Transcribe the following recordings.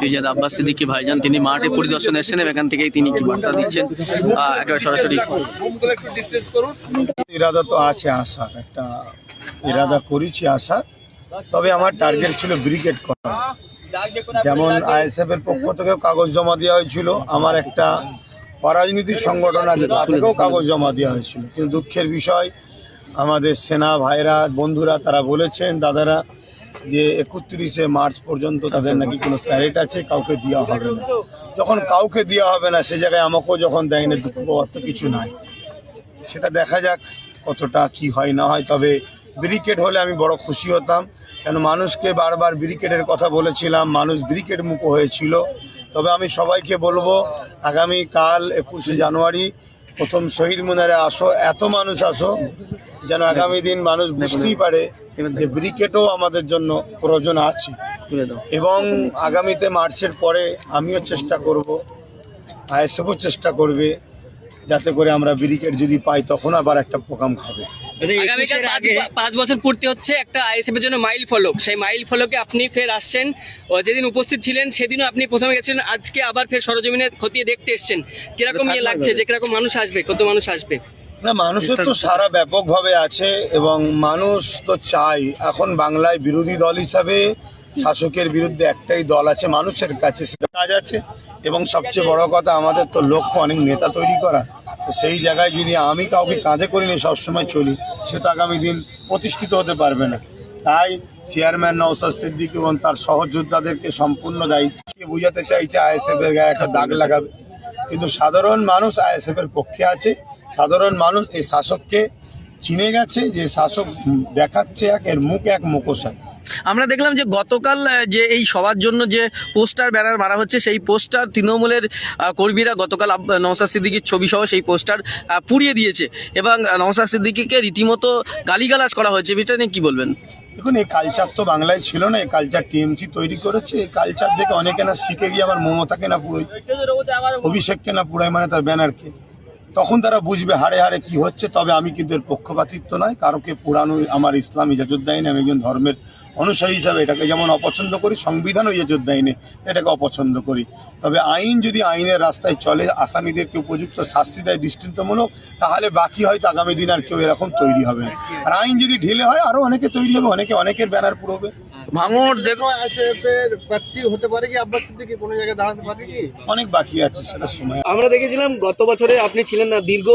ফিজাদ আব্বাস সিদ্দিকী ভাইজান, তিনি মাঠে পরিদর্শনে এসেছেন এখান থেকেই তিনি কি বার্তা দিচ্ছেন একেবারে সরাসরি। ইরাদা তো আছে আসার, একটা ইরাদা করেছি আসার, তবে আমার টার্গেট ছিল ব্রিগেড করা। যেমন আইএসএফ এর পক্ষ থেকেও কাগজ জমা দেওয়া হয়েছিল, আমার একটা অরাজনীতির সংগঠন আছে তা থেকেও কাগজ জমা দেওয়া হয়েছিল। কিন্তু দুঃখের বিষয়, আমাদের সেনা ভাইরা, বন্ধুরা তারা বলেছেন, দাদারা যে একত্রিশে মার্চ পর্যন্ত তাদের নাকি কোনো প্যারেড আছে, কাউকে দেওয়া হবে না। যখন কাউকে দেওয়া হবে না, সে জায়গায় আমাকেও যখন দেয় না দুঃখ কিছু নাই। সেটা দেখা যাক কতটা কি হয়, না হয়। তবে ব্রিকেট হলে আমি বড় খুশি হতাম। কেন, মানুষকে বারবার ব্রিকেটের কথা বলেছিলাম, মানুষ ব্রিকেট মুখো হয়েছিল। তবে আমি সবাইকে বলব, আগামী কাল একুশে জানুয়ারি, প্রথম শহীদ মিনারে আসো, এত মানুষ আসো, যেন আগামী দিন মানুষ বুঝতেই পারে যে ব্রিকেটও আমাদের জন্য প্রয়োজন আছে। এবং আগামীতে মার্চের পরে আমিও চেষ্টা করব আইএসএফও চেষ্টা করবে যাতে করে আমরা ব্রিকেট যদি পাই তখন আবার একটা প্রোগ্রাম হবে। আগামীকাল পাঁচ- পাঁচ বছর পূর্তি হচ্ছে একটা আইএসএফ এর জন্য মাইল ফলক। সেই মাইল ফলকে আপনি ফের আসছেন যেদিন উপস্থিত ছিলেন সেদিনও আপনি প্রথমে গেছিলেন আজকে আবার ফের সরজমিনে খতিয়ে দেখতে এসেছেন। কীরকম ইয়ে লাগছে যে কীরকম মানুষ আসবে কত মানুষ আসবে? না মানুষের তো সারা ব্যাপকভাবে আছে এবং মানুষ তো চাই। এখন বাংলায় বিরোধী দল হিসাবে শাসকের বিরুদ্ধে একটাই দল আছে মানুষের কাছে সেটা কাজ আছে। এবং সবচেয়ে বড় কথা আমাদের তো লক্ষ্য অনেক নেতা তৈরি করা। তো সেই জায়গায় যদি আমি কাউকে কাঁধে করে নিয়ে সবসময় চলি সে তো আগামী দিন প্রতিষ্ঠিত হতে পারবে না। তাই চেয়ারম্যান নওসাদ সিদ্দিক এবং তার সহযোদ্ধাদেরকে সম্পূর্ণ দায়িত্ব বুঝাতে চাইছে আইএসএফ এর গায়ে একটা দাগ লাগাবে। কিন্তু সাধারণ মানুষ আইএসএফ এর পক্ষে আছে। সাধারণ মানুষ এই শাসককে চিনে গেছে যে শাসক দেখাচ্ছে এক এর মুখ এক মুখোশা আমরা দেখলাম যে গতকাল যে এই সবার জন্য যে পোস্টার ব্যানার মারা হচ্ছে সেই পোস্টার তৃণমূলের কর্মীরা গতকাল নওশাদ সিদ্দিকির ছবি সহ সেই পোস্টার পুড়িয়ে দিয়েছে এবং আহ, নওশাদ সিদ্দিকিকে রীতিমতো গালিগালাজ করা হয়েছে। বিষয়টা নিয়ে কী বলবেন? দেখুন এই কালচার তো বাংলায় ছিল না এই কালচার টিএমসি তৈরি করেছে এই কালচার দেখে অনেকে না শিখে গিয়ে আমার মমতাকে না পুরোই অভিষেককে না পুরাই মানে তার ব্যানারকে। তখন তারা বুঝবে হাড়ে হাড়ে কি হচ্ছে, তবে আমি কিন্তু এর পক্ষপাতিত্ব নয়। কারোকে পুরানো আমার ইসলাম ইজাজুদ দেয়নি আমি একজন ধর্মের অনুসারী হিসাবে এটাকে যেমন অপছন্দ করি, সংবিধানও ইজাজুদ দেয়নি এটাকে অপছন্দ করি। তবে আইন যদি আইনের রাস্তায় চলে, আসামিদেরকে উপযুক্ত শাস্তি দেয় দৃষ্টান্তমূলক, তাহলে বাকি হয়তো আগামী দিন আর কেউ এরকম তৈরি হবে না। আর আইন যদি ঢিলে হয় আরও অনেকে তৈরি হবে, অনেকে অনেকের ব্যানার পুরোবে ভাঙড় দেখো আইএসএফের প্রার্থী হতে পারে কি? আব্বাস সিদ্দিকী কোনো জায়গায় দাঁড়াতে পারে কি? অনেক বাকি আছে সেটা সময়। আমরা দেখেছিলাম গত বছরে আপনি ছিলেন না দীর্ঘ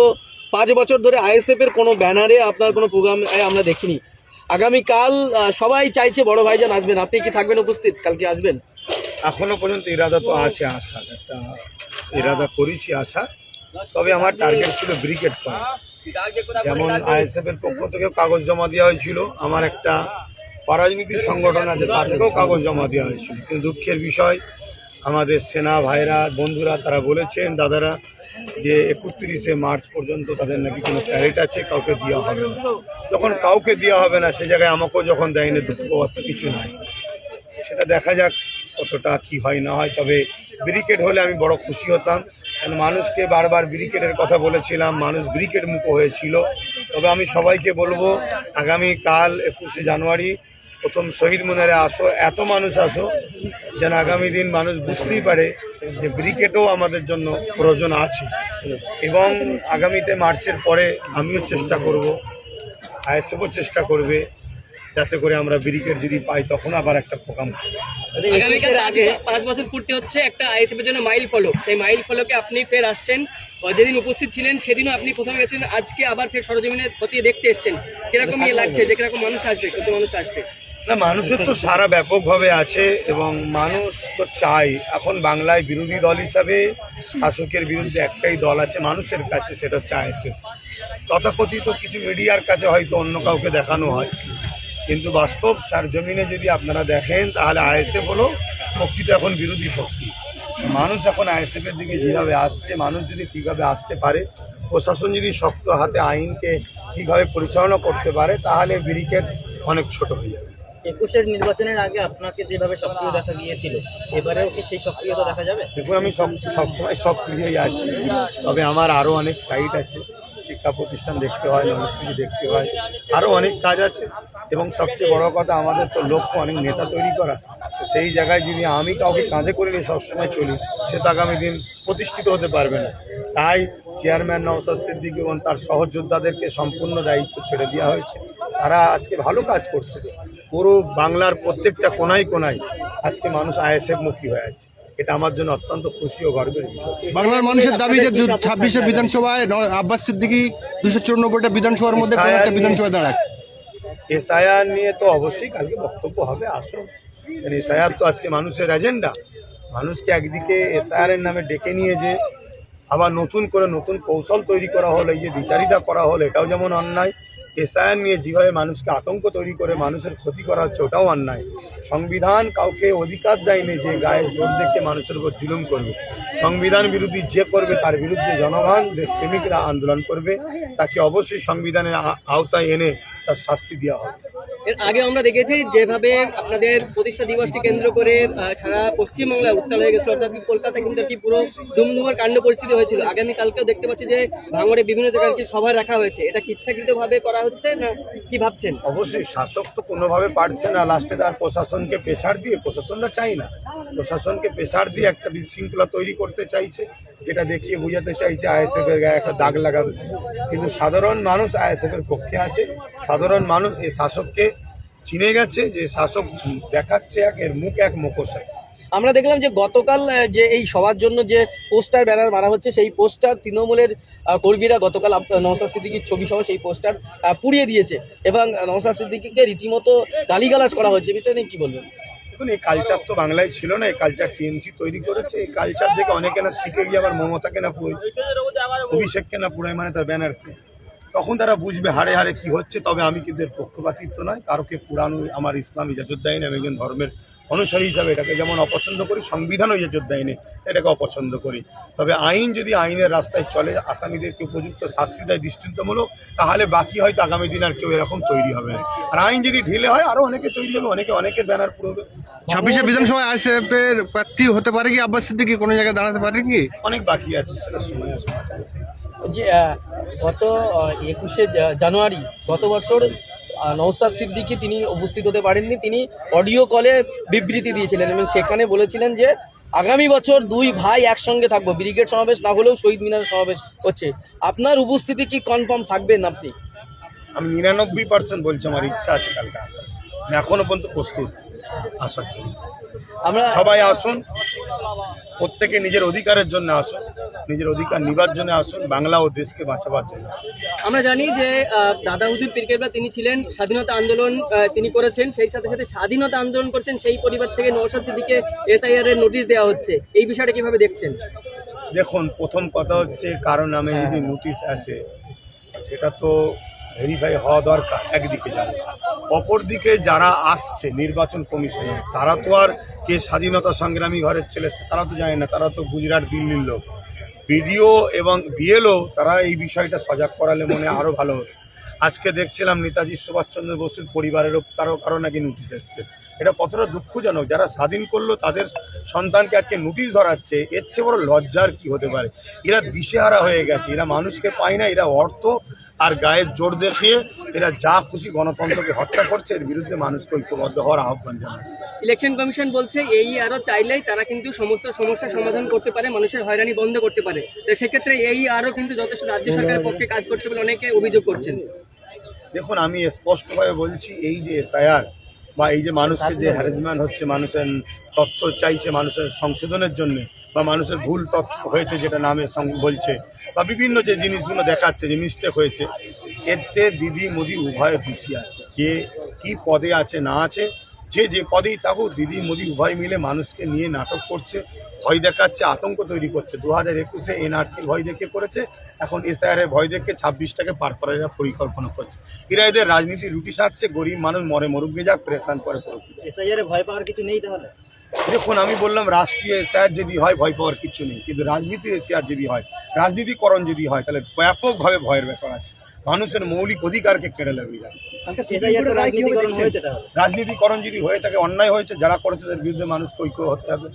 পাঁচ বছর ধরে আইএসএফ এর কোনো ব্যানারে আপনার কোনো প্রোগ্রাম আমরা দেখিনি। আগামীকাল সবাই চাইছে বড় ভাইজান আসবেন। আপনি কি থাকবেন উপস্থিত? কালকে আসবেন? এখনও পর্যন্ত ইরাদা তো আছে আসার একটা ইরাদা করেছি আসার তবে আমার টার্গেট ছিল ব্রিগেড করা যেমন আইএসএফ এর পক্ষ থেকে কাগজ জমা দেওয়া হয়েছিল আমার একটা অরাজনীতির সংগঠন আছে তা থেকেও কাগজ জমা দেওয়া হয়েছিল কিন্তু দুঃখের বিষয়, আমাদের সেনা ভাইরা, বন্ধুরা, তারা বলেছেন, দাদারা, যে একত্রিশে মার্চ পর্যন্ত তাদের নাকি কোনো প্যারেড আছে, কাউকে দেওয়া হবে না। যখন কাউকে দেওয়া হবে না, সে জায়গায় আমাকেও যখন দেয় না দুঃখ পাওয়ার কিছু নাই। সেটা দেখা যাক কতটা কি হয়, না হয়। তবে ব্রিকেট হলে আমি বড় খুশি হতাম। কেন মানুষকে বারবার ব্রিকেটের কথা বলেছিলাম, মানুষ ব্রিকেট মুখো হয়েছিল। তবে আমি সবাইকে বলব আগামী কাল একুশে জানুয়ারি প্রথম শহীদ মিনারে আসো এত মানুষ আসো যেন আগামী দিন মানুষ বুঝতেই পারে যে ব্রিকেটও আমাদের জন্য প্রয়োজন আছে। এবং আগামীতে মার্চের পরে আমিও চেষ্টা করব আইএসএফও চেষ্টা করবে যাতে করে আমরা ব্রিকেট যদি পাই তখন আবার একটা প্রোগ্রাম হবে। আগামীকাল পাঁচ- পাঁচ বছর পূর্তি হচ্ছে একটা আইএসএফ এর জন্য মাইল ফলক। সেই মাইল ফলকে আপনি ফের আসছেন যেদিন উপস্থিত ছিলেন সেদিনও আপনি প্রথমে গেছেন আজকে আবার ফের সরজমিনে খতিয়ে দেখতে এসেছেন। কীরকম ইয়ে লাগছে যে কীরকম মানুষ আসবে কত মানুষ আসবে? না, মানুষের তো সারা ব্যাপকভাবে আছে এবং মানুষ তো চাই এখন বাংলায় বিরোধী দল হিসাবে শাসকের বিরুদ্ধে একটাই দল আছে, মানুষের কাছে সেটা আইএসএফ তথাকথিত কিছু মিডিয়ার কাছে হয়তো অন্য কাউকে দেখানো হয়। কিন্তু বাস্তব সারজমিনে যদি আপনারা দেখেন, তাহলে আইএসএফ হলো প্রকৃত এখন বিরোধী শক্তি। মানুষ এখন আইএসএফ এর দিকে যেভাবে আসছে, মানুষ যদি ঠিকভাবে আসতে পারে, প্রশাসন যদি শক্ত হাতে আইনকে ঠিকভাবে পরিচালনা করতে পারে, তাহলে ব্রিকেট অনেক ছোট হয়ে যাবে। একুশের নির্বাচনের আগে আপনাকে যেভাবে সক্রিয় দেখা গিয়েছিল, এবারেও কি সেই সক্রিয়তা দেখা যাবে? দেখুন, আমি সব সবসময় সব ক্রিয়াই আছি। তবে আমার আরও অনেক সাইট আছে, শিক্ষা প্রতিষ্ঠান দেখতে হয় মনস্বী দেখতে হয়। আরও অনেক কাজ আছে। এবং সবচেয়ে বড় কথা, আমাদের তো লক্ষ্য অনেক নেতা তৈরি করা। সেই জায়গায় যদি আমি কাউকে কাঁধে করে নিয়ে সবসময় চলি, সে তো আগামী দিন প্রতিষ্ঠিত হতে পারবে না। তাই চেয়ারম্যান নওসাদ সিদ্দিক এবং তার সহযোদ্ধাদেরকে সম্পূর্ণ দায়িত্ব ছেড়ে দেওয়া হয়েছে। তারা আজকে ভালো কাজ করছে। পুরো বাংলার প্রত্যেকটা কোনায় কোনায় আজকে মানুষ আইএসএফ মুখী হয়ে আছে। এটা আমার জন্য অত্যন্ত খুশি ও গর্বের বিষয়। বাংলার মানুষের দাবি যে ছাব্বিশে বিধানসভায় আব্বাস সিদ্দিকি দুশো চুরানব্বইটা বিধানসভার মধ্যে কোনো একটা বিধানসভায় দাঁড়ায় এসআইআর নিয়ে তো অবশ্যই কালকে বক্তব্য হবে আসুন এসআইআর তো আজকে মানুষের এজেন্ডা। মানুষকে একদিকে এসআইআর এর নামে ডেকে নিয়ে যে আবার নতুন করে নতুন কৌশল তৈরি করা হলো এই যে দ্বিচারিতা করা হলো এটাও যেমন অন্যায় এসআইআর নিয়ে যেভাবে মানুষকে আতঙ্ক তৈরি করে মানুষের ক্ষতি করা হচ্ছে, ওটাও অন্যায়। সংবিধান কাউকে অধিকার দেয়নি যে গায়ে জোর দেখে মানুষের উপর জুলুম করবে। সংবিধান বিরোধী যে করবে, তার বিরুদ্ধে জনগণ, দেশপ্রেমিকরা আন্দোলন করবে। তাকে অবশ্যই সংবিধানের আওতায় এনে তার শাস্তি দেওয়া হবে। এর আগে আমরা দেখেছি যেভাবে আপনাদের প্রতিষ্ঠা দিবসকে কেন্দ্র করে সারা পশ্চিমবাংলায় উত্তাল হয়ে গেছিল। অর্থাৎ কলকাতা কিন্তু একটি পুরো ধুমধুমার কাণ্ড পরিস্থিতি হয়েছিল। আগামী কালকেও দেখতে পাচ্ছি যে ভাঙড়ে বিভিন্ন জায়গায় কি সভা রাখা হয়েছে। এটা কি ইচ্ছাকৃতভাবে করা হচ্ছে না কি ভাবছেন? অবশ্যই, শাসক তো কোনোভাবে পারছে না লাস্টে। তার প্রশাসনকে প্রেশার দিয়ে প্রশাসনরা চাই না। প্রশাসনকে প্রেশার দিয়ে একটা বিশৃঙ্খলা তৈরি করতে চাইছে, যেটা দেখিয়ে বোঝাতে চাইছে আইএসএফ এর গায়ে একটা দাগ লাগাবে। কিন্তু সাধারণ মানুষ আইএসএফ এর পক্ষে আছে। সাধারণ মানুষ এই শাসককে চিনে গেছে যে শাসক দেখাচ্ছে এক এর মুখ এক মুখোশায় আমরা দেখলাম যে গতকাল যে এই সবার জন্য যে পোস্টার ব্যানার মারা হচ্ছে সেই পোস্টার তৃণমূলের কর্মীরা গতকাল নওশাদ সিদ্দিকির ছবি সহ সেই পোস্টার পুড়িয়ে দিয়েছে এবং নওশাদ সিদ্দিকিকে রীতিমতো গালিগালাজ করা হয়েছে। বিষয়টা নিয়ে কি বলবেন? দেখুন এই কালচার তো বাংলায় ছিল না এই কালচার টিএমসি তৈরি করেছে এই কালচার দেখে অনেকে না শিখে গিয়ে আবার মমতাকে না পুরোয় অভিষেককে না পুরোয় মানে তার ব্যানারকে। তখন তারা বুঝবে হারে হারে কি হচ্ছে তবে আমি কিন্তু এর পক্ষপাতিত্ব নয়। কারোকে পুরানো আমার ইসলাম ইজাজত দেয় না আমি একজন ধর্মের অনুসারী হিসাবে এটাকে যেমন অপছন্দ করি সংবিধানও ইজাজত দেয়নি এটাকে অপছন্দ করি। তবে আইন যদি আইনের রাস্তায় চলে আসামিদেরকে উপযুক্ত শাস্তি দেয় দৃষ্টান্তমূলক তাহলে বাকি হয়তো আগামী দিন আর কেউ এরকম তৈরি হবে না। আর আইন যদি ঢিলে হয় আরও অনেকে তৈরি হবে অনেকে অনেকের ব্যানার পুরোবে ছাব্বিশে বিধানসভায় আইএসএফ এর প্রার্থী হতে পারে কি আব্বাস সিদ্দিকি কোনো জায়গায় দাঁড়াতে পারে কি? অনেক বাকি আছে সেটা সময় আছে। যে গত একুশে জানুয়ারি গত বছর নওশাদ সিদ্দিকি তিনি উপস্থিত হতে পারেননি। তিনি অডিও কলে বিবৃতি দিয়েছিলেন এবং সেখানে বলেছিলেন যে আগামী বছর দুই ভাই একসঙ্গে থাকব। ব্রিগেড সমাবেশ না হলেও শহীদ মিনার সমাবেশ হচ্ছে। আপনার উপস্থিতি কি কনফার্ম থাকবেন আপনি? আমি নিরানব্বই পার্সেন্ট বলছি আমার ইচ্ছা আছে কালকে আসার। আমি এখনও পর্যন্ত প্রস্তুত আসার জন্য। আমরা সবাই আসুন প্রত্যেকে নিজের অধিকারের জন্য আসুন। নিজের অধিকার নিবার জন্য আসুন বাংলা ও দেশকে বাঁচাবার জন্য আমরা জানি যে দাদা হুজুর পীরকেবলা তিনি ছিলেন স্বাধীনতা আন্দোলন তিনি করেছেন সেই সাথে সাথে স্বাধীনতা আন্দোলন করছেন সেই পরিবার থেকে নৌসাদ সিদ্দিকে এসআইআর এর নোটিশ দেওয়া হচ্ছে। এই বিষয়টা কীভাবে দেখছেন? দেখুন প্রথম কথা হচ্ছে কারও নামে যদি নোটিশ আসে সেটা তো ভেরিফাই হওয়া দরকার একদিকে যাবে। অপরদিকে যারা আসছে নির্বাচন কমিশনে তারা তো আর কে স্বাধীনতা সংগ্রামী ঘরের ছেলে তারা তো জানে না তারা তো গুজরাট দিল্লির লোক। বিডিও এবং বিএলও তারা এই বিষয়টা সজাগ করালে মনে আরও ভালো হতো। আজকে দেখছিলাম নেতাজি সুভাষচন্দ্র বসুর পরিবারেরও তারও কারও নাকি নোটিশ এসছে। এটা কতটা দুঃখজনক, যারা স্বাধীন করল তাদের সন্তানকে আজকে নোটিশ ধরাচ্ছে, এর চেয়ে বড় লজ্জার কি হতে পারে? এরা দিশেহারা হয়ে গেছে, এরা মানুষকে পায় না, এরা অর্থ আর গায়ের জোর দেখিয়ে এরা যা খুশি গণতন্ত্রকে হত্যা করছে এর বিরুদ্ধে মানুষকে ঐক্যবদ্ধ হওয়ার আহ্বান জানাচ্ছে ইলেকশন কমিশন বলছে এই আরও চাইলেই তারা কিন্তু সমস্ত সমস্যার সমাধান করতে পারে মানুষের হয়রানি বন্ধ করতে পারে। তো সেক্ষেত্রে এই আরও কিন্তু যথেষ্ট রাজ্য সরকারের পক্ষে কাজ করছে বলে অনেকে অভিযোগ করছেন। দেখুন আমি স্পষ্টভাবে বলছি এই যে এসআইআর বা এই যে মানুষকে যে হ্যারাসমেন্ট হচ্ছে মানুষের তথ্য চাইছে মানুষের সংশোধনের জন্য বা মানুষের ভুল তথ্য হয়েছে যেটা নামে বলছে বা বিভিন্ন যে জিনিসগুলো দেখাচ্ছে যে মিস্টেক হয়েছে এতে দিদি মোদি উভয় দোষী আছে। যে কি পদে আছে না আছে যে যে পদেই থাকুক দিদি মোদি উভয় মিলে মানুষকে নিয়ে নাটক করছে ভয় দেখাচ্ছে আতঙ্ক তৈরি করছে। দু হাজার একুশে এনআরসি ভয় দেখে করেছে এখন এসআইআর এর ভয় দেখে ছাব্বিশটাকে পার করার এরা পরিকল্পনা করছে। এরা এদের রাজনীতি রুটি সাজছে গরিব মানুষ মরে মরুক যাক প্রেশান করে এসআইআর ভয় পাওয়ার কিছু নেই তাহলে? দেখুন আমি বললাম রাষ্ট্রীয় এসআইআর যদি হয় ভয় পাওয়ার কিছু নেই। কিন্তু রাজনীতি এসআইআর যদি হয় রাজনীতিকরণ যদি হয় তাহলে ব্যাপকভাবে ভয়ের ব্যাপার আছে। মানুষের মৌলিক অধিকারকে কেড়ে নেবে। রাজনীতিকরণ যদি হয়ে থাকে অন্যায় হয়েছে যারা করেছে তাদের বিরুদ্ধে মানুষকে ঐক্য হতে হবে।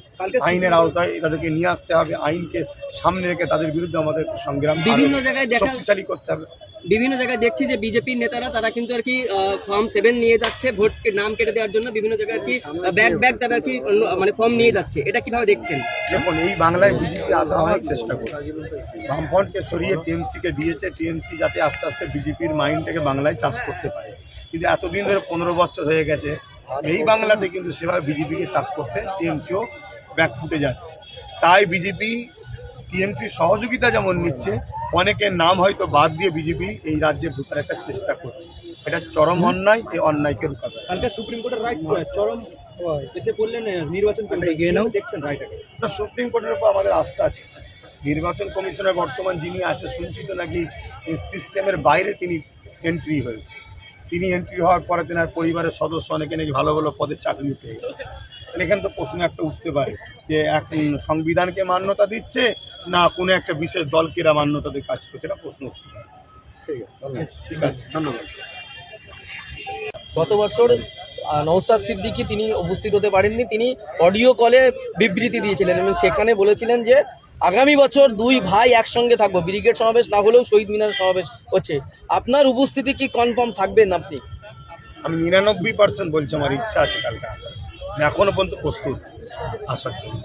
আইনের আওতায় তাদেরকে নিয়ে আসতে হবে আইনকে সামনে রেখে তাদের বিরুদ্ধে আমাদের সংগ্রাম আরও বিভিন্ন জায়গায় শক্তিশালী করতে হবে। বিভিন্ন জায়গায় দেখছি যে বিজেপির নেতারা, তারা কিন্তু আর কি ফর্ম সেভেন নিয়ে যাচ্ছে, ভোট নাম কেটে দেওয়ার জন্য বিভিন্ন জায়গায় আর কি ব্যাগ ব্যাগ তারা কি মানে ফর্ম নিয়ে যাচ্ছে। এটা কীভাবে দেখছেন? দেখুন, এই বাংলায় বিজেপি আসা অনেক চেষ্টা করছে। বামফ্রন্টকে সরিয়ে টিএমসিকে দিয়েছে। টিএমসি যাতে আস্তে আস্তে বিজেপির মাইন্ডটাকে বাংলায় চাষ করতে পারে। কিন্তু এতদিন ধরে পনেরো বছর হয়ে গেছে। এই বাংলাতে কিন্তু সেভাবে বিজেপিকে চাষ করতে টিএমসিও ব্যাক ফুটে যাচ্ছে। তাই বিজেপি টিএমসির সহযোগিতা যেমন নিচ্ছে অনেকের নাম হয়তো বাদ দিয়ে বিজেপি এই রাজ্যে ঢোকার একটা চেষ্টা করছে। এটা চরম অন্যায় এই অন্যায়কে রুখাতে। কালকে সুপ্রিম কোর্টের রাইট চরম এতে বললেন নির্বাচন দেখছেন রাইটটাকে না সুপ্রিম কোর্টের উপর আমাদের আস্থা আছে। নির্বাচন কমিশনের বর্তমান যিনি আছে শুনছি তো নাকি এই সিস্টেমের বাইরে তিনি এন্ট্রি হয়েছে। তিনি এন্ট্রি হওয়ার পরে তেনার পরিবারের সদস্য অনেকে নাকি ভালো ভালো পদে চাকরি পেয়ে গেছে তাহলে এখানে তো প্রশ্ন একটা উঠতে পারে যে এক সংবিধানকে মান্যতা দিচ্ছে না কোনো একটা বিশেষ দলকে এরা মান্যতা দিয়ে কাজ করছে এটা প্রশ্ন উঠতে পারে। ঠিক আছে ধন্যবাদ। গত বছর আহ, সিদ্দিকি তিনি উপস্থিত হতে পারেননি তিনি অডিও কলে বিবৃতি দিয়েছিলেন এবং সেখানে বলেছিলেন যে আগামী বছর দুই ভাই একসঙ্গে থাকব ব্রিগেড সমাবেশ না হলেও শহীদ মিনার সমাবেশ হচ্ছে। আপনার উপস্থিতি কি কনফার্ম থাকবেন আপনি? আমি নিরানব্বই পার্সেন্ট বলছি আমার ইচ্ছা আছে কালকে আসার। এখনো পর্যন্ত প্রস্তুত। আশা করি।